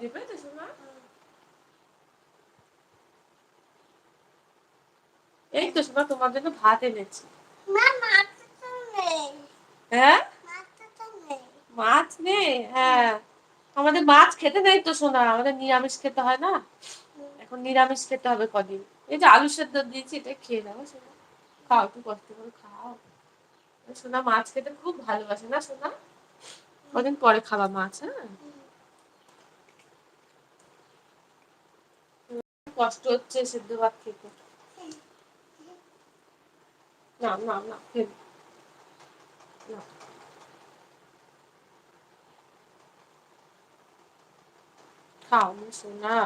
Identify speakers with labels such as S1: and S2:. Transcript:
S1: তো শোনা এই তো শোনা তোমার জন্য ভাত এনেছি হ্যাঁ মাছ নেই হ্যাঁ। আমাদের মাছ খেতে নেই তো সোনা। আমাদের নিরামিষ খেতে হয় না। এখন নিরামিষ খেতে হবে কদিন। এই যে আলু সেদ্ধ দিয়েছি এটা খেয়ে নাও শোনা খাও একটু কষ্ট করে খাও। সোনা মাছ খেতে খুব ভালোবাসে না সোনা? কদিন পরে খাবা মাছ হ্যাঁ? কষ্ট হচ্ছে সিদ্ধ ভাত খেতে। না না না খেয়ে না। খাও সোনা।